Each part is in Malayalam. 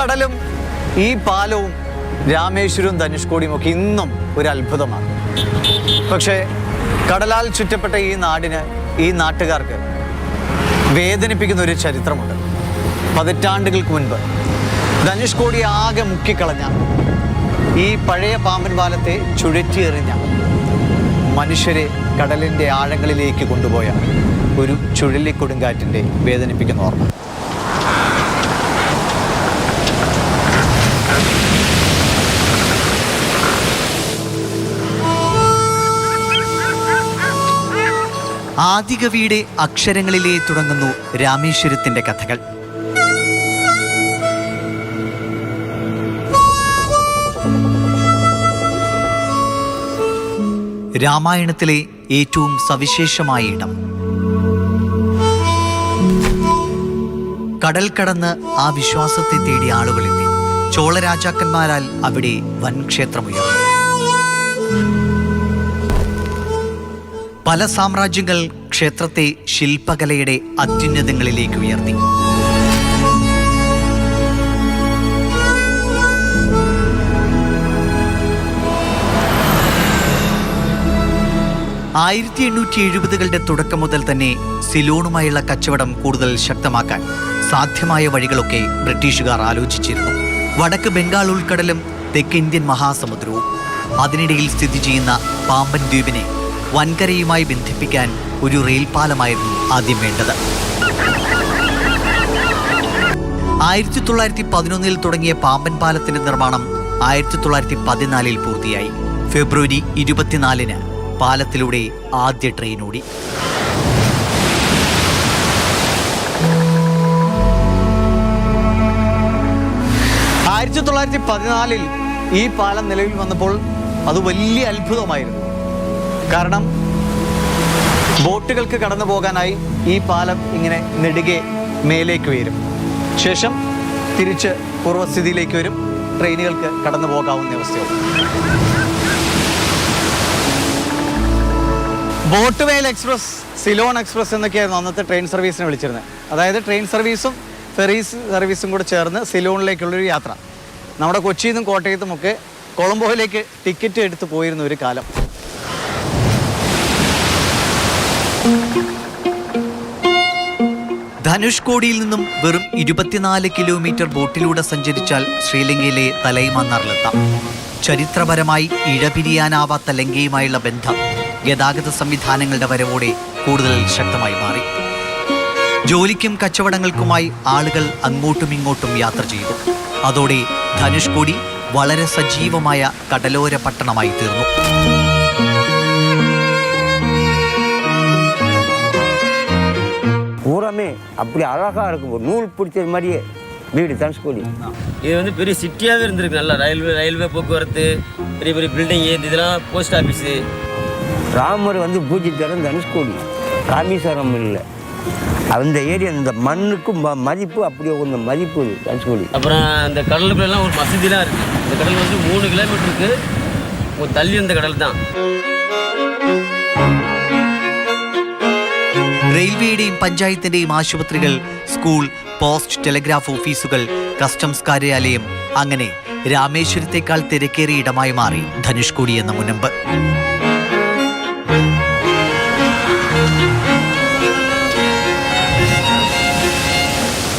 കടലും ഈ പാലവും രാമേശ്വരവും ധനുഷ്കോടിയും ഒക്കെ ഇന്നും ഒരു അത്ഭുതമാണ് പക്ഷേ കടലാൽ ചുറ്റപ്പെട്ട ഈ നാടിന് ഈ നാട്ടുകാർക്ക് വേദനിപ്പിക്കുന്ന ഒരു ചരിത്രമുണ്ട്. പതിറ്റാണ്ടുകൾക്ക് മുൻപ് ധനുഷ്കോടി ആകെ മുക്കിക്കളഞ്ഞ ഈ പഴയ പാമ്പൻ പാലത്തെ ചുഴറ്റിയെറിഞ്ഞ മനുഷ്യരെ കടലിന്റെ ആഴങ്ങളിലേക്ക് കൊണ്ടുപോയ ഒരു ചുഴലിക്കൊടുങ്കാറ്റിന്റെ വേദനിപ്പിക്കുന്ന ഓർമ്മ. ആദികവിയുടെ അക്ഷരങ്ങളിലേ തുടങ്ങുന്നു രാമേശ്വരത്തിന്റെ കഥകൾ. രാമായണത്തിലെ ഏറ്റവും സവിശേഷമായ ഇടം. കടൽ കടന്ന് ആ വിശ്വാസത്തെ തേടി ആളുകളെത്തി. ചോളരാജാക്കന്മാരാൽ അവിടെ വൻ പല സാമ്രാജ്യങ്ങൾ ക്ഷേത്രത്തെ ശില്പകലയുടെ അത്യുന്നതങ്ങളിലേക്ക് ഉയർത്തി. ആയിരത്തി എണ്ണൂറ്റി എഴുപതുകളുടെ തുടക്കം മുതൽ തന്നെ സിലോണുമായുള്ള കച്ചവടം കൂടുതൽ ശക്തമാക്കാൻ സാധ്യമായ വഴികളൊക്കെ ബ്രിട്ടീഷുകാർ ആലോചിച്ചിരുന്നു. വടക്ക് ബംഗാൾ ഉൾക്കടലും തെക്ക് ഇന്ത്യൻ മഹാസമുദ്രവും. അതിനിടയിൽ സ്ഥിതി ചെയ്യുന്ന പാമ്പൻ ദ്വീപിനെ വൻകരയുമായി ബന്ധിപ്പിക്കാൻ ഒരു റെയിൽ പാലമായിരുന്നു ആദ്യം വേണ്ടത്. ആയിരത്തി തൊള്ളായിരത്തി പതിനൊന്നിൽ തുടങ്ങിയ പാമ്പൻ പാലത്തിന്റെ നിർമ്മാണം ആയിരത്തി തൊള്ളായിരത്തി പതിനാലിൽ പൂർത്തിയായി. ഫെബ്രുവരി ഇരുപത്തിനാലിന് പാലത്തിലൂടെ ആദ്യ ട്രെയിൻ ഓടി. ആയിരത്തി തൊള്ളായിരത്തി പതിനാലിൽ ഈ പാലം നിലവിൽ വന്നപ്പോൾ അത് വലിയ അത്ഭുതമായിരുന്നു. കാരണം ബോട്ടുകൾക്ക് കടന്നു പോകാനായി ഈ പാലം ഇങ്ങനെ നെടുകെ മേലേക്ക് വരും ശേഷം തിരിച്ച് പൂർവസ്ഥിതിയിലേക്ക് വരും. ട്രെയിനുകൾക്ക് കടന്നു പോകാവുന്ന അവസ്ഥയാണ് ബോട്ട് വെയിൽ എക്സ്പ്രസ് സിലോൺ എക്സ്പ്രസ് എന്നൊക്കെയായിരുന്നു അന്നത്തെ ട്രെയിൻ സർവീസിനെ വിളിച്ചിരുന്നത്. അതായത് ട്രെയിൻ സർവീസും ഫെറീസ് സർവീസും കൂടെ ചേർന്ന് സിലോണിലേക്കുള്ളൊരു യാത്ര. നമ്മുടെ കൊച്ചിയിൽ നിന്നും കോട്ടയത്തുമൊക്കെ കൊളംബോയിലേക്ക് ടിക്കറ്റ് എടുത്ത് പോയിരുന്ന ഒരു കാലം. ധനുഷ്കോടിയിൽ നിന്നും വെറും ഇരുപത്തിനാല് കിലോമീറ്റർ ബോട്ടിലൂടെ സഞ്ചരിച്ചാൽ ശ്രീലങ്കയിലെ തലൈമന്നാറിലെത്താം. ചരിത്രപരമായി ഇഴപിരിയാനാവാത്ത ലങ്കയുമായുള്ള ബന്ധം ഗതാഗത സംവിധാനങ്ങളുടെ വരവോടെ കൂടുതൽ ശക്തമായി മാറി. ജോലിക്കും കച്ചവടങ്ങൾക്കുമായി ആളുകൾ അങ്ങോട്ടും ഇങ്ങോട്ടും യാത്ര ചെയ്തു. അതോടെ ധനുഷ്കോടി വളരെ സജീവമായ കടലോര പട്ടണമായി തീർന്നു. அப்படி அழகாக இருக்கும். நூல் பிடிச்ச மாதிரியே வீடு தனுஷ்கோடி இது வந்து பெரிய சிட்டியாகவே இருந்திருக்கு. நல்லா ரயில்வே ரயில்வே போக்குவரத்து பெரிய பெரிய பில்டிங் இதெல்லாம் போஸ்ட் ஆஃபீஸு ராமர் வந்து பூஜித்தரம் தனுஷ்கோடி ராமேஸ்வரம் இல்லை. அந்த ஏரியா இந்த மண்ணுக்கும் மதிப்பு அப்படியே கொஞ்சம் மதிப்பு தனுஷ்கோடி அப்புறம் அந்த கடலுக்குள்ளெல்லாம் ஒரு மசதிலாம் இருக்குது இந்த கடல் வந்து மூணு கிலோமீட்டருக்கு ஒரு தள்ளி இருந்த கடல் தான். റെയിൽവേയുടെയും പഞ്ചായത്തിന്റെയും ആശുപത്രികൾ സ്കൂൾ പോസ്റ്റ് ടെലിഗ്രാഫ് ഓഫീസുകൾ കസ്റ്റംസ് കാര്യാലയം അങ്ങനെ രാമേശ്വരത്തേക്കാൾ തിരക്കേറിയ ഇടമായി മാറി ധനുഷ്കോടി എന്ന മുനമ്പ്.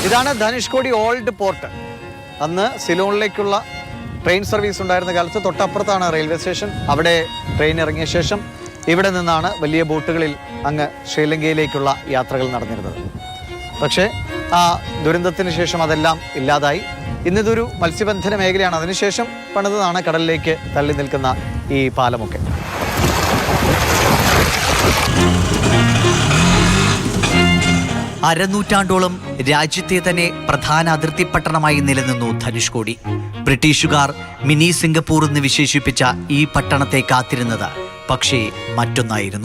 ഇതാണ് ധനുഷ്കോടി ഓൾഡ് പോർട്ട്. അന്ന് സിലോണിലേക്കുള്ള ട്രെയിൻ സർവീസ് ഉണ്ടായിരുന്ന കാലത്ത് തൊട്ടപ്പുറത്താണ് റെയിൽവേ സ്റ്റേഷൻ. അവിടെ ട്രെയിൻ ഇറങ്ങിയ ശേഷം ഇവിടെ നിന്നാണ് വലിയ ബോട്ടുകളിൽ അങ്ങ് ശ്രീലങ്കയിലേക്കുള്ള യാത്രകൾ നടന്നിരുന്നത്. പക്ഷേ ആ ദുരന്തത്തിന് ശേഷം അതെല്ലാം ഇല്ലാതായി. ഇന്നിതൊരു മത്സ്യബന്ധന മേഖലയാണ്. അതിനുശേഷം പണിതതാണ് കടലിലേക്ക് തള്ളി നിൽക്കുന്ന ഈ പാലമൊക്കെ. അരനൂറ്റാണ്ടോളം രാജ്യത്തെ തന്നെ പ്രധാന അതിർത്തി പട്ടണമായി നിലനിന്നു ധനുഷ്കോടി ബ്രിട്ടീഷുകാർ മിനി സിംഗപ്പൂർ എന്ന് വിശേഷിപ്പിച്ച ഈ പട്ടണത്തെ കാത്തിരുന്നത് പക്ഷേ മറ്റൊന്നായിരുന്നു.